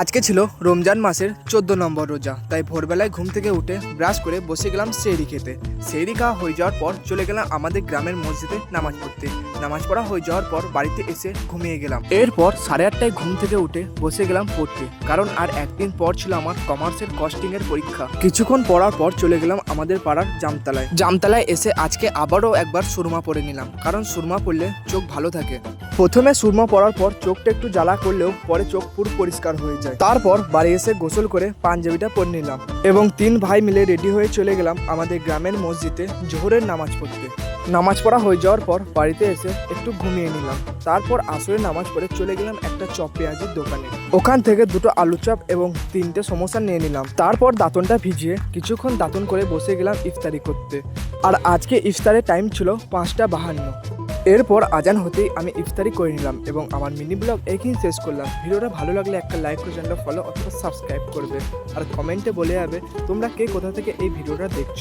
আজকে ছিল রমজান মাসের চোদ্দ নম্বর রোজা, তাই ভোরবেলায় ঘুম থেকে উঠে ব্রাশ করে বসে গেলাম সেহরি খেতে। সেহরি খাওয়া হয়ে যাওয়ার পর চলে গেলাম আমাদের গ্রামের মসজিদে নামাজ পড়তে। নামাজ পড়া হয়ে যাওয়ার পর বাড়িতে এসে ঘুমিয়ে গেলাম। এরপর সাড়ে আটটায় ঘুম থেকে উঠে বসে গেলাম পড়তে, কারণ আর একদিন পর ছিল আমার কমার্সের কস্টিং এর পরীক্ষা। কিছুক্ষণ পড়ার পর চলে গেলাম আমাদের পাড়ার জামতলায়। জামতলায় এসে আজকে আবারও একবার সুরমা পরে নিলাম, কারণ সুরমা পরলে চোখ ভালো থাকে। প্রথমে সুরমা পরার পর চোখটা একটু জ্বালা করলেও পরে চোখ পুরো পরিষ্কার হয়ে যায়। তারপর বাড়ি এসে গোসল করে পাঞ্জাবিটা পরে নিলাম এবং তিন ভাই মিলে রেডি হয়ে চলে গেলাম আমাদের গ্রামের মসজিদে জোহরের নামাজ পড়তে। নামাজ পড়া হয়ে যাওয়ার পর বাড়িতে এসে একটু ঘুমিয়ে নিলাম। তারপর আসরে নামাজ পড়ে চলে গেলাম একটা চপ পেঁয়াজির দোকানে। ওখান থেকে দুটো আলু চপ এবং তিনটে সমোসা নিয়ে নিলাম। তারপর দাঁতনটা ভিজিয়ে কিছুক্ষণ দাঁতন করে বসে গেলাম ইফতারি করতে। আর আজকে ইফতারের টাইম ছিল পাঁচটা বাহান্ন। এরপর আজান হতেই আমি ইফতারি করে নিলাম এবং আমার মিনি ব্লগ এখানে শেষ করলাম। ভিডিওটা ভালো লাগলে একটা লাইক করে চ্যানেলটা ফলো অথবা সাবস্ক্রাইব করবে। আর কমেন্টে বলে যাবে, তোমরা কে কোথা থেকে এই ভিডিওটা দেখছ?